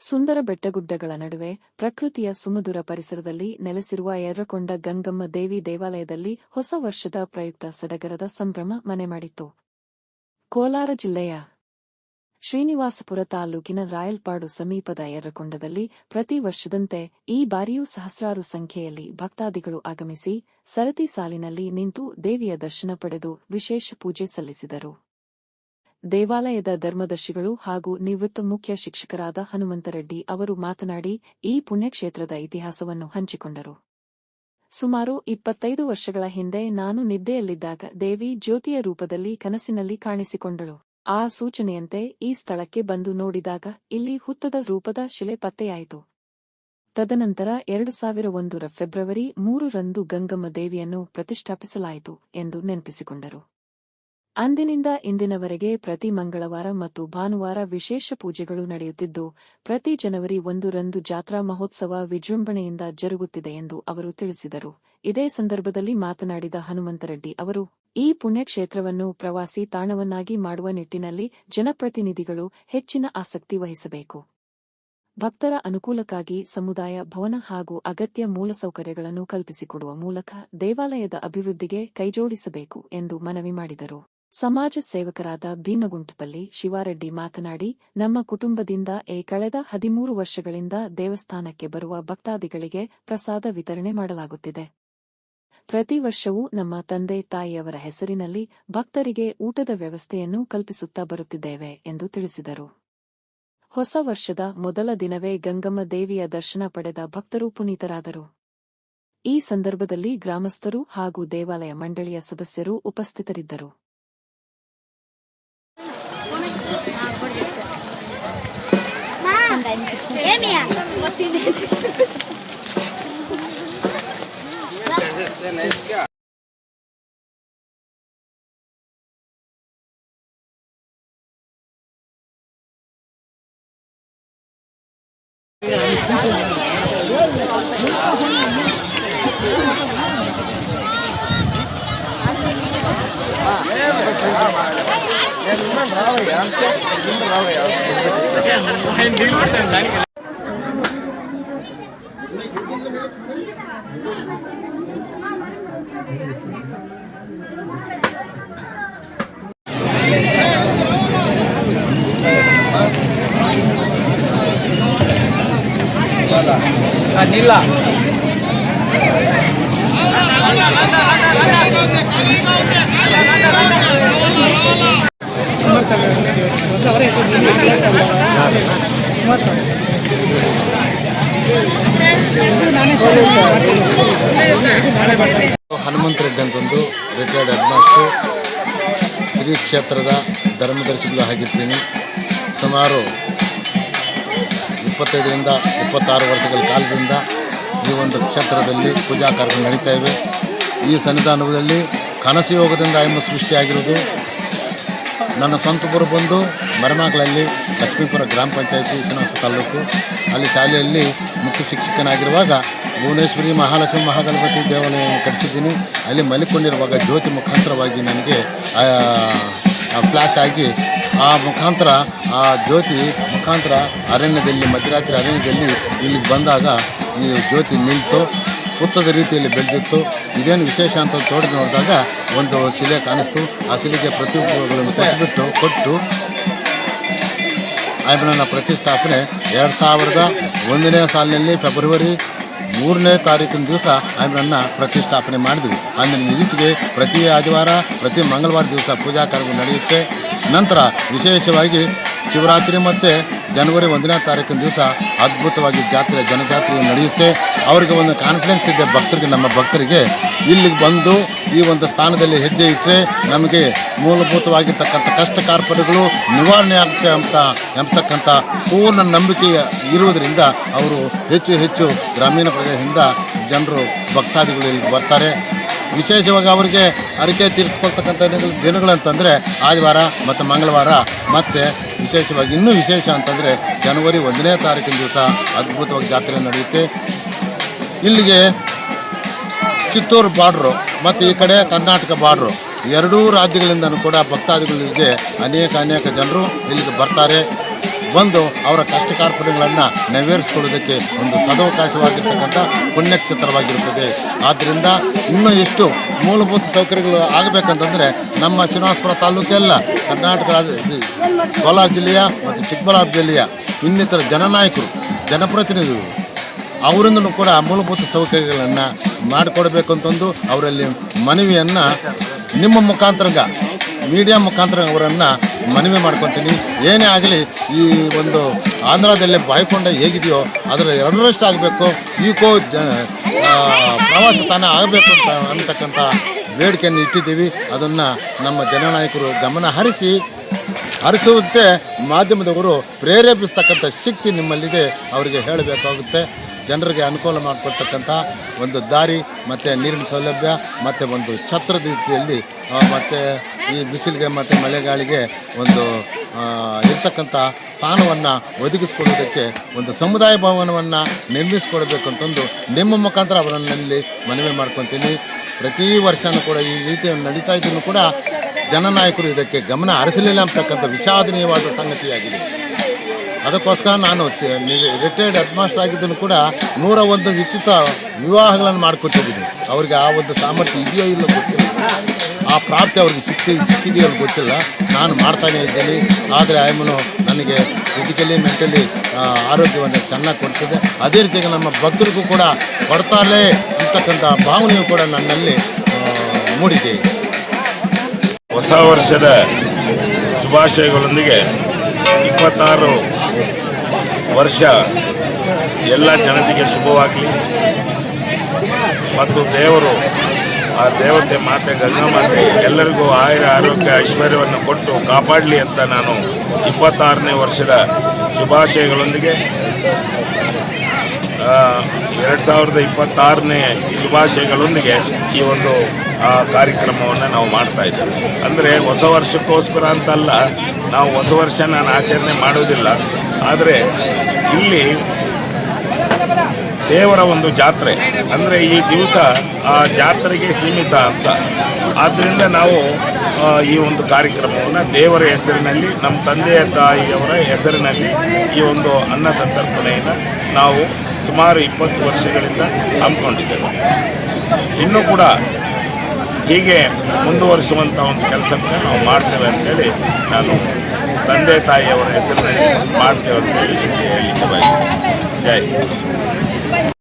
ಸುಂದರ ಬೆಟ್ಟಗುಡ್ಡಗಳ ನಡುವೆ ಪ್ರಕೃತಿಯ ಸುಮಧುರ ಪರಿಸರದಲ್ಲಿ ನೆಲೆಸಿರುವ ಎರಕೊಂಡ ಗಂಗಮ್ಮ ದೇವಿ ದೇವಾಲಯದಲ್ಲಿ ಹೊಸ ವರ್ಷದ ಪ್ರಯುಕ್ತ ಸಡಗರದ ಸಂಭ್ರಮ ಮನೆ ಮಾಡಿತ್ತು. ಕೋಲಾರ ಜಿಲ್ಲೆಯ ಶ್ರೀನಿವಾಸಪುರ ತಾಲೂಕಿನ ರಾಯಲ್ಪಾಡು ಸಮೀಪದ ಎರಕೊಂಡದಲ್ಲಿ ಪ್ರತಿ ವರ್ಷದಂತೆ ಈ ಬಾರಿಯೂ ಸಹಸ್ರಾರು ಸಂಖ್ಯೆಯಲ್ಲಿ ಭಕ್ತಾದಿಗಳು ಆಗಮಿಸಿ, ಸರತಿ ಸಾಲಿನಲ್ಲಿ ನಿಂತು ದೇವಿಯ ದರ್ಶನ ಪಡೆದು ವಿಶೇಷ ಪೂಜೆ ಸಲ್ಲಿಸಿದರು. ದೇವಾಲಯದ ಧರ್ಮದರ್ಶಿಗಳು ಹಾಗೂ ನಿವೃತ್ತ ಮುಖ್ಯ ಶಿಕ್ಷಕರಾದ ಹನುಮಂತರೆಡ್ಡಿ ಅವರು ಮಾತನಾಡಿ, ಈ ಪುಣ್ಯಕ್ಷೇತ್ರದ ಇತಿಹಾಸವನ್ನು ಹಂಚಿಕೊಂಡರು. ಸುಮಾರು ಇಪ್ಪತ್ತೈದು ವರ್ಷಗಳ ಹಿಂದೆ ನಾನು ನಿದ್ದೆಯಲ್ಲಿದ್ದಾಗ ದೇವಿ ಜ್ಯೋತಿಯ ರೂಪದಲ್ಲಿ ಕನಸಿನಲ್ಲಿ ಕಾಣಿಸಿಕೊಂಡಳು. ಆ ಸೂಚನೆಯಂತೆ ಈ ಸ್ಥಳಕ್ಕೆ ಬಂದು ನೋಡಿದಾಗ ಇಲ್ಲಿ ಹುತ್ತದ ರೂಪದ ಶಿಲೆ ಪತ್ತೆಯಾಯಿತು. ತದನಂತರ ಎರಡು ಸಾವಿರ ಒಂದರ ಫೆಬ್ರವರಿ ಮೂರರಂದು ಗಂಗಮ್ಮ ದೇವಿಯನ್ನು ಪ್ರತಿಷ್ಠಾಪಿಸಲಾಯಿತು ಎಂದು ನೆನಪಿಸಿಕೊಂಡರು. ಅಂದಿನಿಂದ ಇಂದಿನವರೆಗೆ ಪ್ರತಿ ಮಂಗಳವಾರ ಮತ್ತು ಭಾನುವಾರ ವಿಶೇಷ ಪೂಜೆಗಳು ನಡೆಯುತ್ತಿದ್ದು, ಪ್ರತಿ ಜನವರಿ ಒಂದರಂದು ಜಾತ್ರಾ ಮಹೋತ್ಸವ ವಿಜೃಂಭಣೆಯಿಂದ ಜರುಗುತ್ತಿದೆ ಎಂದು ಅವರು ತಿಳಿಸಿದರು. ಇದೇ ಸಂದರ್ಭದಲ್ಲಿ ಮಾತನಾಡಿದ ಹನುಮಂತರೆಡ್ಡಿ ಅವರು, ಈ ಪುಣ್ಯಕ್ಷೇತ್ರವನ್ನು ಪ್ರವಾಸಿ ತಾಣವನ್ನಾಗಿ ಮಾಡುವ ನಿಟ್ಟಿನಲ್ಲಿ ಜನಪ್ರತಿನಿಧಿಗಳು ಹೆಚ್ಚಿನ ಆಸಕ್ತಿ ವಹಿಸಬೇಕು. ಭಕ್ತರ ಅನುಕೂಲಕ್ಕಾಗಿ ಸಮುದಾಯ, ಭವನ ಹಾಗೂ ಅಗತ್ಯ ಮೂಲಸೌಕರ್ಯಗಳನ್ನು ಕಲ್ಪಿಸಿಕೊಡುವ ಮೂಲಕ ದೇವಾಲಯದ ಅಭಿವೃದ್ಧಿಗೆ ಕೈಜೋಡಿಸಬೇಕು ಎಂದು ಮನವಿ ಮಾಡಿದರು. ಸಮಾಜ ಸೇವಕರಾದ ಭೀಮಗುಂಟಪಲ್ಲಿ ಶಿವಾರೆಡ್ಡಿ ಮಾತನಾಡಿ, ನಮ್ಮ ಕುಟುಂಬದಿಂದ ಎ ಕಳೆದ ಹದಿಮೂರು ವರ್ಷಗಳಿಂದ ದೇವಸ್ಥಾನಕ್ಕೆ ಬರುವ ಭಕ್ತಾದಿಗಳಿಗೆ ಪ್ರಸಾದ ವಿತರಣೆ ಮಾಡಲಾಗುತ್ತಿದೆ. ಪ್ರತಿ ವರ್ಷವೂ ನಮ್ಮ ತಂದೆ ತಾಯಿಯವರ ಹೆಸರಿನಲ್ಲಿ ಭಕ್ತರಿಗೆ ಊಟದ ವ್ಯವಸ್ಥೆಯನ್ನು ಕಲ್ಪಿಸುತ್ತಾ ಬರುತ್ತಿದ್ದೇವೆ ಎಂದು ತಿಳಿಸಿದರು. ಹೊಸ ವರ್ಷದ ಮೊದಲ ದಿನವೇ ಗಂಗಮ್ಮ ದೇವಿಯ ದರ್ಶನ ಪಡೆದ ಭಕ್ತರು ಪುನೀತರಾದರು. ಈ ಸಂದರ್ಭದಲ್ಲಿ ಗ್ರಾಮಸ್ಥರು ಹಾಗೂ ದೇವಾಲಯ ಮಂಡಳಿಯ ಸದಸ್ಯರು ಉಪಸ್ಥಿತರಿದ್ದರು. Em à? ഞാൻ ഞാൻ ഞാൻ ഞാൻ ಹನುಮಂತ ರೆಡ್ಡಿ ಅಂತಂದು ರಿಟೈರ್ಡ್ ಹೆಡ್ ಮಾಸ್ಟರ್ ಶ್ರೀ ಕ್ಷೇತ್ರದ ಧರ್ಮದರ್ಶಿಗಳು ಆಗಿರ್ತೀನಿ. ಸುಮಾರು ಇಪ್ಪತ್ತೈದರಿಂದ ಇಪ್ಪತ್ತಾರು ವರ್ಷಗಳ ಕಾಲದಿಂದ ಈ ಒಂದು ಕ್ಷೇತ್ರದಲ್ಲಿ ಪೂಜಾ ಕಾರ್ಯಕ್ರಮ ನಡೀತಾ ಇವೆ. ಈ ಸನ್ನಿಧಾನದಲ್ಲಿ ಕನಸು ಯೋಗದಿಂದ ಎಂಬ ಸೃಷ್ಟಿಯಾಗಿರುವುದು ನನ್ನ ಸ್ವಂತ ಊರು ಬಂದು ಮರಮಾಗಲಲ್ಲಿ ಲಕ್ಷ್ಮೀಪುರ ಗ್ರಾಮ ಪಂಚಾಯಿತಿ ಶ್ರೀನಿವಾಸ ತಾಲೂಕು. ಅಲ್ಲಿ ಶಾಲೆಯಲ್ಲಿ ಮುಖ್ಯ ಶಿಕ್ಷಕನಾಗಿರುವಾಗ ಭುವನೇಶ್ವರಿ ಮಹಾಲಕ್ಷ್ಮಿ ಮಹಾಗಣಪತಿ ದೇವಾಲಯವನ್ನು ಕಟ್ಟಿಸಿದ್ದೀನಿ. ಅಲ್ಲಿ ಮಲಿಕೊಂಡಿರುವಾಗ ಜ್ಯೋತಿ ಮುಖಾಂತರವಾಗಿ ನನಗೆ ಫ್ಲ್ಯಾಶ್ ಆಗಿ ಆ ಮುಖಾಂತರ, ಆ ಜ್ಯೋತಿ ಮುಖಾಂತರ ಅರಣ್ಯದಲ್ಲಿ, ಮಧ್ಯರಾತ್ರಿ ಅರಣ್ಯದಲ್ಲಿ ಇಲ್ಲಿಗೆ ಬಂದಾಗ ಈ ಜ್ಯೋತಿ ನಿಲ್ತು ಹುತ್ತದ ರೀತಿಯಲ್ಲಿ ಬೆಳೆದಿತ್ತು. ಇದೇನು ವಿಶೇಷ ಅಂತ ತೋಡಿ ನೋಡಿದಾಗ ಒಂದು ಶಿಲೆ ಕಾಣಿಸ್ತು. ಆ ಶಿಲೆಗೆ ಪ್ರತಿಯೊಬ್ಬರುಗಳನ್ನು ತೆಗೆದುಬಿಟ್ಟು ಕೊಟ್ಟು ಆಯ್ಮನ ಪ್ರತಿಷ್ಠಾಪನೆ. ಎರಡು ಸಾವಿರದ ಒಂದನೇ ಸಾಲಿನಲ್ಲಿ ಫೆಬ್ರವರಿ ಮೂರನೇ ತಾರೀಕಿನ ದಿವಸ ಆಯ್ಮನನ್ನು ಪ್ರತಿಷ್ಠಾಪನೆ ಮಾಡಿದ್ವಿ. ಅಂದರೆ ಇತ್ತೀಚೆಗೆ ಪ್ರತಿ ಆದಿವಾರ, ಪ್ರತಿ ಮಂಗಳವಾರ ದಿವಸ ಪೂಜಾ ಕಾರ್ಯಕ್ರಮ ನಡೆಯುತ್ತೆ. ನಂತರ ವಿಶೇಷವಾಗಿ ಶಿವರಾತ್ರಿ ಮತ್ತು ಜನವರಿ ಒಂದನೇ ತಾರೀಕಿನ ದಿವಸ ಅದ್ಭುತವಾಗಿ ಜಾತ್ರೆ, ಜನಜಾತ್ರೆ ನಡೆಯುತ್ತೆ. ಅವರಿಗೆ ಒಂದು ಕಾನ್ಫಿಡೆನ್ಸ್ ಇದೆ ಭಕ್ತರಿಗೆ, ನಮ್ಮ ಭಕ್ತರಿಗೆ. ಇಲ್ಲಿಗೆ ಬಂದು ಈ ಒಂದು ಸ್ಥಾನದಲ್ಲಿ ಹೆಜ್ಜೆ ಇಟ್ಟರೆ ನಮಗೆ ಮೂಲಭೂತವಾಗಿರ್ತಕ್ಕಂಥ ಕಷ್ಟ ಕಾರ್ಪಣ್ಯಗಳು ನಿವಾರಣೆ ಆಗುತ್ತೆ ಅಂತ ಎಂಬತಕ್ಕಂಥ ಪೂರ್ಣ ನಂಬಿಕೆ ಇರುವುದರಿಂದ ಅವರು ಹೆಚ್ಚು ಹೆಚ್ಚು ಗ್ರಾಮೀಣ ಪ್ರದೇಶದಿಂದ ಜನರು ಭಕ್ತಾದಿಗಳು ಇಲ್ಲಿಗೆ ಬರ್ತಾರೆ. ವಿಶೇಷವಾಗಿ ಅವರಿಗೆ ಅರಿಕೆ ತೀರಿಸ್ಕೊಳ್ತಕ್ಕಂಥ ದಿನ- ದಿನಗಳಂತಂದರೆ ಆದಿವಾರ ಮತ್ತು ಮಂಗಳವಾರ, ಮತ್ತು ವಿಶೇಷವಾಗಿ ಇನ್ನೂ ವಿಶೇಷ ಅಂತಂದರೆ ಜನವರಿ ಒಂದನೇ ತಾರೀಕಿನ ದಿವಸ ಅದ್ಭುತವಾಗಿ ಜಾತ್ರೆ ನಡೆಯುತ್ತೆ. ಇಲ್ಲಿಗೆ ಚಿತ್ತೂರು ಬಾರ್ಡ್ರು ಮತ್ತು ಈ ಕಡೆ ಕರ್ನಾಟಕ ಬಾರ್ಡ್ರು ಎರಡೂ ರಾಜ್ಯಗಳಿಂದನೂ ಕೂಡ ಭಕ್ತಾದಿಗಳಿಗೆ ಅನೇಕ ಅನೇಕ ಜನರು ಇಲ್ಲಿಗೆ ಬರ್ತಾರೆ. ಬಂದು ಅವರ ಕಷ್ಟ ಕಾರ್ಪಣ್ಯಗಳನ್ನು ನೆರವೇರಿಸಿಕೊಳ್ಳೋದಕ್ಕೆ ಒಂದು ಸದವಕಾಶವಾಗಿರ್ತಕ್ಕಂಥ ಪುಣ್ಯಕ್ಷೇತ್ರವಾಗಿರುತ್ತದೆ. ಆದ್ದರಿಂದ ಇನ್ನೂ ಎಷ್ಟು ಮೂಲಭೂತ ಸೌಕರ್ಯಗಳು ಆಗಬೇಕಂತಂದರೆ ನಮ್ಮ ಶ್ರೀನಿವಾಸಪುರ ತಾಲೂಕೆಲ್ಲ, ಕರ್ನಾಟಕ ರಾಜ್ಯ ಕೋಲಾರ ಜಿಲ್ಲೆಯ ಮತ್ತು ಚಿಕ್ಕಬಳ್ಳಾಪುರ ಜಿಲ್ಲೆಯ ಇನ್ನಿತರ ಜನನಾಯಕರು, ಜನಪ್ರತಿನಿಧಿಗಳು, ಅವರಿಂದಲೂ ಕೂಡ ಮೂಲಭೂತ ಸೌಕರ್ಯಗಳನ್ನು ಮಾಡಿಕೊಡ್ಬೇಕು ಅಂತಂದು ಅವರಲ್ಲಿ ಮನವಿಯನ್ನು ನಿಮ್ಮ ಮುಖಾಂತರ ಮೀಡಿಯಾ ಮುಖಾಂತರ ಅವರನ್ನು ಮನವಿ ಮಾಡ್ಕೊತೀನಿ. ಏನೇ ಆಗಲಿ, ಈ ಒಂದು ಆಂಧ್ರದಲ್ಲೇ ಬಾಯ್ಕೊಂಡ ಹೇಗಿದೆಯೋ ಅದರ ಎರಡರಷ್ಟು ಆಗಬೇಕು. ಈಕೋ ಪ್ರವಾಸ ತಾಣ ಆಗಬೇಕು ಅಂತ ಅಂತಕ್ಕಂಥ ಬೇಡಿಕೆಯನ್ನು ಇಟ್ಟಿದ್ದೀವಿ. ಅದನ್ನು ನಮ್ಮ ಜನನಾಯಕರು ಗಮನ ಹರಿಸಿ, ಹರಿಸುವಂತೆ ಮಾಧ್ಯಮದವರು ಪ್ರೇರೇಪಿಸ್ತಕ್ಕಂಥ ಶಕ್ತಿ ನಿಮ್ಮಲ್ಲಿದೆ. ಅವರಿಗೆ ಹೇಳಬೇಕಾಗುತ್ತೆ. ಜನರಿಗೆ ಅನುಕೂಲ ಮಾಡಿಕೊಡ್ತಕ್ಕಂಥ ಒಂದು ದಾರಿ, ಮತ್ತು ನೀರಿನ ಸೌಲಭ್ಯ, ಮತ್ತು ಒಂದು ಛತ್ರದ ರೀತಿಯಲ್ಲಿ ಮತ್ತು ಈ ಬಿಸಿಲಿಗೆ ಮತ್ತು ಮಳೆಗಾಳಿಗೆ ಒಂದು ಇರ್ತಕ್ಕಂಥ ಸ್ಥಾನವನ್ನು ಒದಗಿಸ್ಕೊಡೋದಕ್ಕೆ ಒಂದು ಸಮುದಾಯ ಭವನವನ್ನು ನಿರ್ಮಿಸಿಕೊಡಬೇಕು ಅಂತಂದು ನಿಮ್ಮ ಮುಖಾಂತರ ಅವರನ್ನಲ್ಲಿ ಮನವಿ ಮಾಡ್ಕೊತೀನಿ. ಪ್ರತಿ ವರ್ಷವೂ ಕೂಡ ಈ ರೀತಿ ನಡೀತಾ ಇದ್ದನ್ನು ಕೂಡ ಜನನಾಯಕರು ಇದಕ್ಕೆ ಗಮನ ಹರಿಸಲಿಲ್ಲ ಅಂತಕ್ಕಂಥ ವಿಷಾದನೀಯವಾದ ಸಂಗತಿಯಾಗಿದೆ. ಅದಕ್ಕೋಸ್ಕರ ನಾನು ರಿಟೈರ್ಡ್ ಹೆಡ್ ಮಾಸ್ಟರ್ ಆಗಿದ್ದನ್ನು ಕೂಡ ನೂರ ಒಂದು ವಿಚಿತ ವಿವಾಹಗಳನ್ನು ಮಾಡಿಕೊಟ್ಟಿದ್ದೀನಿ. ಅವರಿಗೆ ಆ ಒಂದು ಸಾಮರ್ಥ್ಯ ಇದೆಯೋ ಇಲ್ಲ ಗೊತ್ತಿಲ್ಲ. ಆ ಪ್ರಾಪ್ತಿ ಅವ್ರಿಗೆ ಸಿಕ್ಕಿ ಸಿಕ್ಕಿದೆಯೋ ಗೊತ್ತಿಲ್ಲ. ನಾನು ಮಾಡ್ತಾನೇ ಇದ್ದೀನಿ. ಆದರೆ ಆಯಮ್ಮನು ನನಗೆ ಫಿಸಿಕಲಿ ಮೆಂಟಲಿ ಆರೋಗ್ಯವನ್ನು ಚೆನ್ನಾಗಿ ಕೊಡ್ತಿದೆ. ಅದೇ ರೀತಿಯಾಗಿ ನಮ್ಮ ಭಕ್ತರಿಗೂ ಕೂಡ ಕೊಡ್ತಾಳೆ ಅಂತಕ್ಕಂಥ ಭಾವನೆಯು ಕೂಡ ನನ್ನಲ್ಲಿ ಮೂಡಿದೆ. ಹೊಸ ವರ್ಷದ ಶುಭಾಶಯಗಳೊಂದಿಗೆ ಇಪ್ಪತ್ತಾರು ವರ್ಷ ಎಲ್ಲ ಜನತೆಗೆ ಶುಭವಾಗಲಿ. ಮತ್ತು ದೇವರು ಆ ದೇವತೆ ಮಾತೆ ಗಂಗಾಮಾತೆ ಎಲ್ಲರಿಗೂ ಆಯುರ ಆರೋಗ್ಯ, ಐಶ್ವರ್ಯವನ್ನು ಕೊಟ್ಟು ಕಾಪಾಡಲಿ ಅಂತ ನಾನು ಇಪ್ಪತ್ತಾರನೇ ವರ್ಷದ ಶುಭಾಶಯಗಳೊಂದಿಗೆ ಎರಡು ಸಾವಿರದ ಇಪ್ಪತ್ತಾರನೇ ಶುಭಾಶಯಗಳೊಂದಿಗೆ ಈ ಒಂದು ಕಾರ್ಯಕ್ರಮವನ್ನು ನಾವು ಮಾಡ್ತಾ ಇದ್ದೇವೆ. ಅಂದರೆ ಹೊಸ ವರ್ಷಕ್ಕೋಸ್ಕರ ಅಂತಲ್ಲ, ನಾವು ಹೊಸ ವರ್ಷ ನಾನು ಆಚರಣೆ ಮಾಡೋದಿಲ್ಲ. ಆದರೆ ಇಲ್ಲಿ ದೇವರ ಒಂದು ಜಾತ್ರೆ. ಅಂದರೆ ಈ ದಿವಸ ಆ ಜಾತ್ರೆಗೆ ಸೀಮಿತ ಅಂತ. ಆದ್ದರಿಂದ ನಾವು ಈ ಒಂದು ಕಾರ್ಯಕ್ರಮವನ್ನು ದೇವರ ಹೆಸರಿನಲ್ಲಿ, ನಮ್ಮ ತಂದೆಯ ತಾಯಿಯವರ ಹೆಸರಿನಲ್ಲಿ ಈ ಒಂದು ಅನ್ನ ಸಂತರ್ಪಣೆಯನ್ನು ನಾವು ಸುಮಾರು ಇಪ್ಪತ್ತು ವರ್ಷಗಳಿಂದ ಹಮ್ಮಿಕೊಂಡಿದ್ದೇವೆ. ಇನ್ನೂ ಕೂಡ ಹೀಗೆ ಮುಂದುವರಿಸುವಂಥ ಒಂದು ಕೆಲಸವನ್ನು ನಾವು ಮಾಡ್ತೇವೆ ಅಂತೇಳಿ ನಾನು ತಂದೆ ತಾಯಿಯವರ ಹೆಸರಿನಲ್ಲಿ ಮಾಡ್ತೇವೆ ಅಂತೇಳಿ ಹೇಳಲಿಕ್ಕೆ ಬಯಸ್ತೀನಿ ಜೈ.